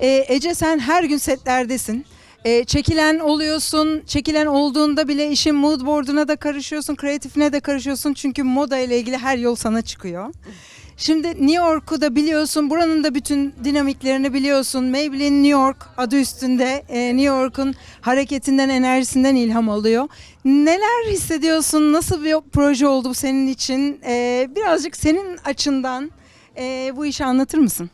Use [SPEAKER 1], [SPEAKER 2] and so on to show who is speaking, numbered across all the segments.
[SPEAKER 1] Ee, Ece sen her gün setlerdesin. Ee, çekilen oluyorsun, çekilen olduğunda bile işin mood board'una da karışıyorsun, kreatifine de karışıyorsun. Çünkü moda ile ilgili her yol sana çıkıyor. Şimdi New York'u da biliyorsun, buranın da bütün dinamiklerini biliyorsun. Maybelline New York adı üstünde e, New York'un hareketinden, enerjisinden ilham alıyor. Neler hissediyorsun? Nasıl bir proje oldu bu senin için? Ee, birazcık senin açından e, bu işi anlatır mısın?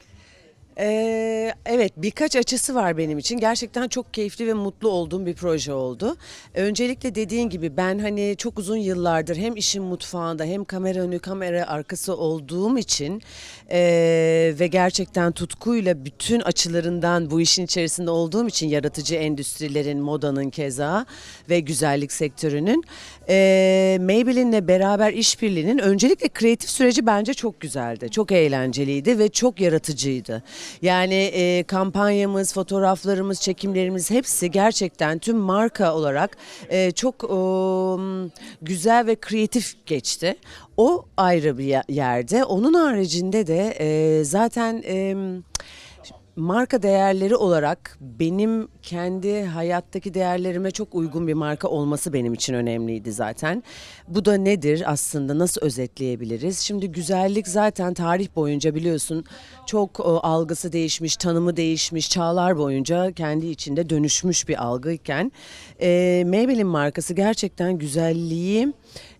[SPEAKER 2] Ee, evet birkaç açısı var benim için. Gerçekten çok keyifli ve mutlu olduğum bir proje oldu. Öncelikle dediğin gibi ben hani çok uzun yıllardır hem işin mutfağında hem kamera önü kamera arkası olduğum için ee, ve gerçekten tutkuyla bütün açılarından bu işin içerisinde olduğum için yaratıcı endüstrilerin, modanın keza ve güzellik sektörünün ee, Maybelline'le beraber işbirliğinin öncelikle kreatif süreci bence çok güzeldi. Çok eğlenceliydi ve çok yaratıcıydı. Yani e, kampanyamız, fotoğraflarımız, çekimlerimiz hepsi gerçekten tüm marka olarak e, çok e, güzel ve kreatif geçti. O ayrı bir ye- yerde. Onun haricinde de e, zaten... E, marka değerleri olarak benim kendi hayattaki değerlerime çok uygun bir marka olması benim için önemliydi zaten. Bu da nedir aslında nasıl özetleyebiliriz? Şimdi güzellik zaten tarih boyunca biliyorsun çok e, algısı değişmiş, tanımı değişmiş, çağlar boyunca kendi içinde dönüşmüş bir algıyken e, Maybelline markası gerçekten güzelliği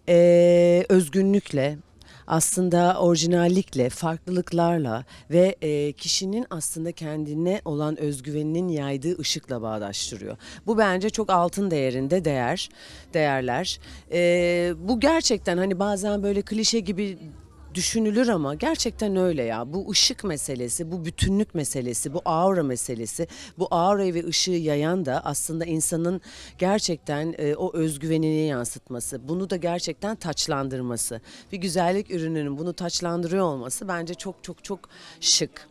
[SPEAKER 2] e, özgünlükle aslında orijinallikle, farklılıklarla ve e, kişinin aslında kendine olan özgüveninin yaydığı ışıkla bağdaştırıyor. Bu bence çok altın değerinde değer, değerler. E, bu gerçekten hani bazen böyle klişe gibi düşünülür ama gerçekten öyle ya. Bu ışık meselesi, bu bütünlük meselesi, bu aura meselesi, bu aurayı ve ışığı yayan da aslında insanın gerçekten e, o özgüvenini yansıtması, bunu da gerçekten taçlandırması. Bir güzellik ürününün bunu taçlandırıyor olması bence çok çok çok şık.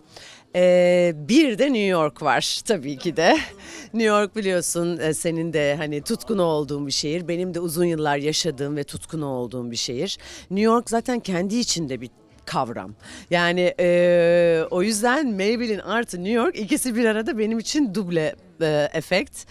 [SPEAKER 2] Ee, bir de New York var tabii ki de. New York biliyorsun e, senin de hani tutkunu olduğun bir şehir. Benim de uzun yıllar yaşadığım ve tutkunu olduğum bir şehir. New York zaten kendi içinde bir kavram. Yani e, o yüzden Maybelline artı New York ikisi bir arada benim için duble e, efekt.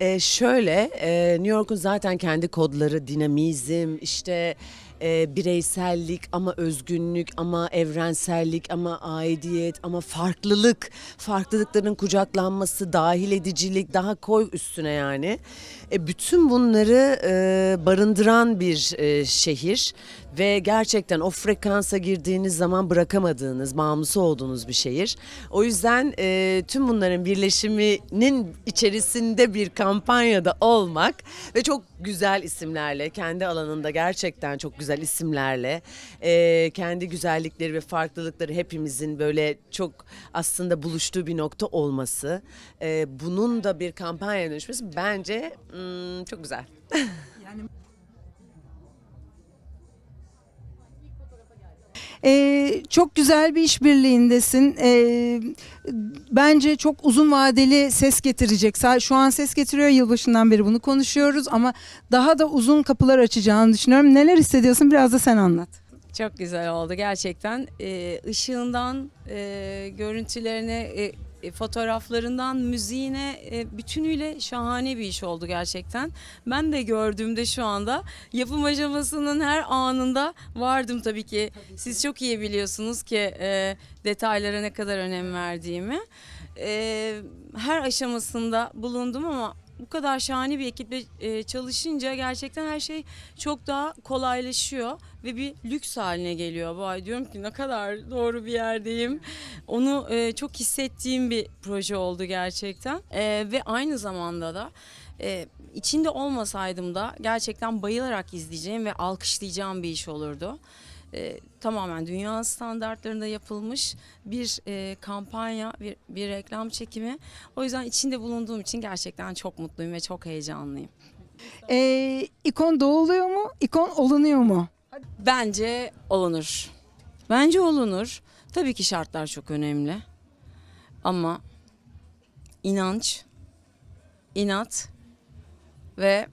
[SPEAKER 2] E, şöyle e, New York'un zaten kendi kodları dinamizm işte e, bireysellik ama özgünlük ama evrensellik ama aidiyet ama farklılık farklılıkların kucaklanması dahil edicilik daha koy üstüne yani e, bütün bunları e, barındıran bir e, şehir ve gerçekten o frekansa girdiğiniz zaman bırakamadığınız, bağımlısı olduğunuz bir şehir. O yüzden e, tüm bunların birleşiminin içerisinde bir kampanyada olmak ve çok güzel isimlerle, kendi alanında gerçekten çok güzel isimlerle, e, kendi güzellikleri ve farklılıkları hepimizin böyle çok aslında buluştuğu bir nokta olması, e, bunun da bir kampanya dönüşmesi bence mm, çok güzel.
[SPEAKER 1] Ee, çok güzel bir işbirliğindesin. Ee, bence çok uzun vadeli ses getirecek. Şu an ses getiriyor yılbaşından beri bunu konuşuyoruz ama daha da uzun kapılar açacağını düşünüyorum. Neler hissediyorsun biraz da sen anlat.
[SPEAKER 3] Çok güzel oldu gerçekten. Ee, ışığından, e, görüntülerine, e, e, fotoğraflarından, müziğine e, bütünüyle şahane bir iş oldu gerçekten. Ben de gördüğümde şu anda yapım aşamasının her anında vardım tabii ki. Siz çok iyi biliyorsunuz ki e, detaylara ne kadar önem verdiğimi. E, her aşamasında bulundum ama bu kadar şahane bir ekiple e, çalışınca gerçekten her şey çok daha kolaylaşıyor ve bir lüks haline geliyor. Vay diyorum ki ne kadar doğru bir yerdeyim. Onu e, çok hissettiğim bir proje oldu gerçekten. E, ve aynı zamanda da e, içinde olmasaydım da gerçekten bayılarak izleyeceğim ve alkışlayacağım bir iş olurdu. E, tamamen dünya standartlarında yapılmış bir e, kampanya, bir, bir reklam çekimi. O yüzden içinde bulunduğum için gerçekten çok mutluyum ve çok heyecanlıyım.
[SPEAKER 1] Ee, ikon doğuluyor mu? İkon olunuyor mu?
[SPEAKER 3] Bence olunur. Bence olunur. Tabii ki şartlar çok önemli. Ama inanç, inat ve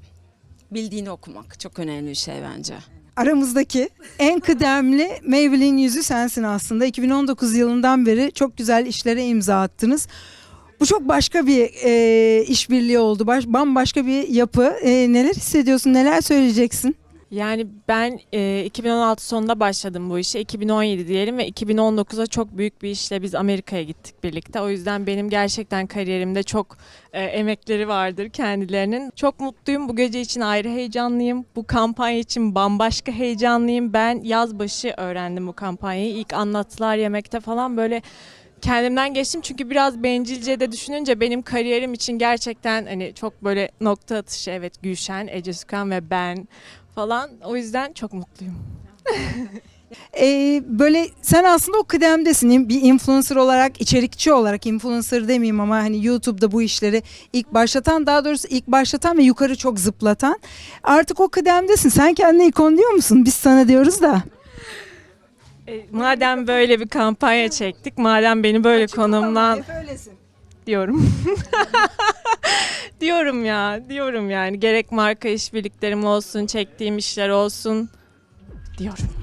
[SPEAKER 3] bildiğini okumak çok önemli bir şey bence.
[SPEAKER 1] Aramızdaki en kıdemli Maybelline yüzü sensin aslında. 2019 yılından beri çok güzel işlere imza attınız. Bu çok başka bir e, işbirliği oldu. Baş, bambaşka bir yapı. E, neler hissediyorsun? Neler söyleyeceksin?
[SPEAKER 4] Yani ben e, 2016 sonunda başladım bu işe. 2017 diyelim ve 2019'a çok büyük bir işle biz Amerika'ya gittik birlikte. O yüzden benim gerçekten kariyerimde çok e, emekleri vardır kendilerinin. Çok mutluyum. Bu gece için ayrı heyecanlıyım. Bu kampanya için bambaşka heyecanlıyım. Ben yaz başı öğrendim bu kampanyayı. İlk anlattılar yemekte falan böyle kendimden geçtim çünkü biraz bencilce de düşününce benim kariyerim için gerçekten hani çok böyle nokta atışı evet Gülşen, Ece Sükan ve ben falan. O yüzden çok mutluyum.
[SPEAKER 1] E, böyle sen aslında o kıdemdesin. Bir influencer olarak, içerikçi olarak, influencer demeyeyim ama hani YouTube'da bu işleri ilk başlatan, daha doğrusu ilk başlatan ve yukarı çok zıplatan. Artık o kıdemdesin. Sen kendine ikon diyor musun? Biz sana diyoruz da.
[SPEAKER 4] E, madem böyle bir kampanya çektik, madem beni böyle konumlan diyorum. diyorum ya, diyorum yani. Gerek marka işbirliklerim olsun, çektiğim işler olsun diyorum.